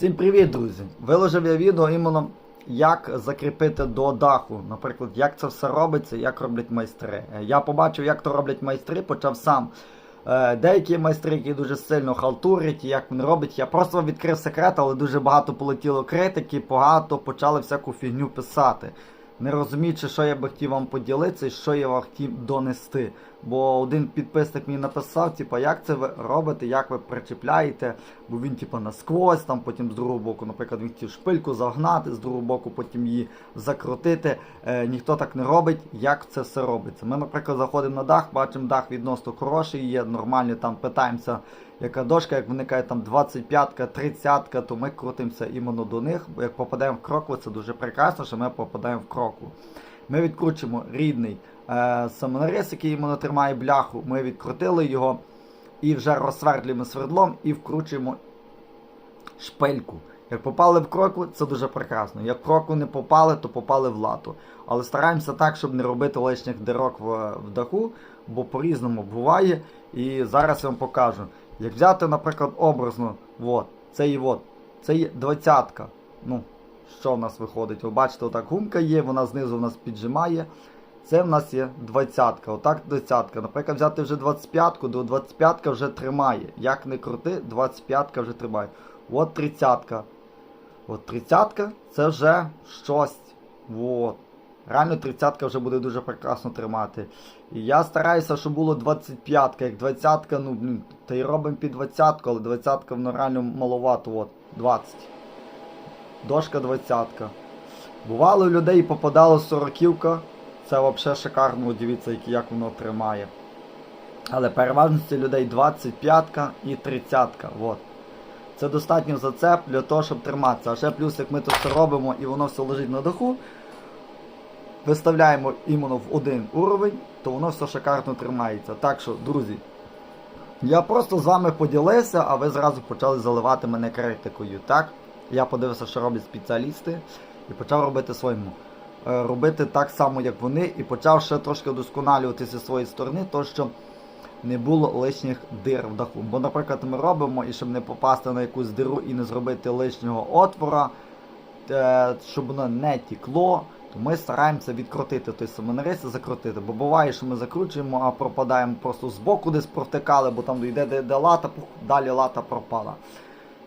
Всім привіт, друзі! Виложив я відео іменно як закріпити до даху. Наприклад, як це все робиться, як роблять майстри. Я побачив, як то роблять майстри, почав сам. Е, Деякі майстри, які дуже сильно халтурять, як він робить. Я просто відкрив секрет, але дуже багато полетіло критики, багато почали всяку фігню писати. Не розуміючи, що я би хотів вам поділитися і що я вам хотів донести. Бо один підписник мені написав, типа, як це ви робите, як ви причіпляєте, бо він, типа, насквозь, там потім з другого боку, наприклад, він хотів шпильку загнати, з другого боку потім її закрутити. Е, ніхто так не робить, як це все робиться. Ми, наприклад, заходимо на дах, бачимо, дах відносно хороший, є нормальний, там питаємося, яка дошка, як виникає там 25-ка, 30-ка, то ми крутимося іменно до них. Бо як попадаємо в кроку, це дуже прекрасно, що ми попадаємо в кроку. Ми відкручуємо рідний е, самонаріз, який іменно тримає бляху. Ми відкрутили його і вже розсвердлюємо свердлом і вкручуємо шпильку. Як попали в кроку, це дуже прекрасно. Як кроку не попали, то попали в лату. Але стараємося так, щоб не робити лишніх дирок в, в даху, бо по-різному буває. І зараз я вам покажу. Як взяти, наприклад, образно, от, це і от, це є двадцятка. Ну, що в нас виходить? Ви бачите, отак гумка є, вона знизу в нас піджимає. Це в нас є двадцятка. Отак двадцятка. Наприклад, взяти вже 25-ку, до 25-ка вже тримає. Як не крути, 25-ка вже тримає. От 30-ка. От 30-ка це вже щось. От. Реально 30-ка вже буде дуже прекрасно тримати. І я стараюся, щоб було 25-ка. Як 20-ка, ну, та й робимо під 20-ку, але 20-ка воно реально маловато. От, 20. Дошка 20-ка. Бувало у людей попадало 40-ка. Це взагалі шикарно, дивіться, як- воно тримає. Але переважності людей 25-ка і 30-ка. От. Це достатньо зацеп для того, щоб триматися. А ще плюс, як ми це все робимо і воно все лежить на даху, виставляємо іменно в один уровень, то воно все шикарно тримається. Так що, друзі, я просто з вами поділився, а ви зразу почали заливати мене критикою. Так? Я подивився, що роблять спеціалісти, і почав робити своєму. Е, Робити так само, як вони, і почав ще трошки вдосконалювати зі своєї сторони, то що не було лишніх дир в даху. Бо, наприклад, ми робимо, і щоб не попасти на якусь диру і не зробити лишнього отвора, е, щоб воно не тікло, то ми стараємося відкрутити той самонаріз і закрутити. Бо буває, що ми закручуємо, а пропадаємо просто збоку десь провтикали, бо там йде де, де лата, далі лата пропала.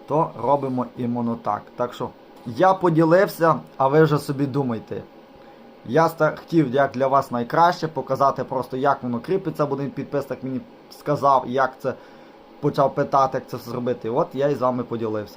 То робимо іменно так. Так що я поділився, а ви вже собі думайте. Я хотів як для вас найкраще показати просто, як воно кріпиться, бо один підписник мені сказав, як це почав питати, як це зробити. От я і з вами поділився.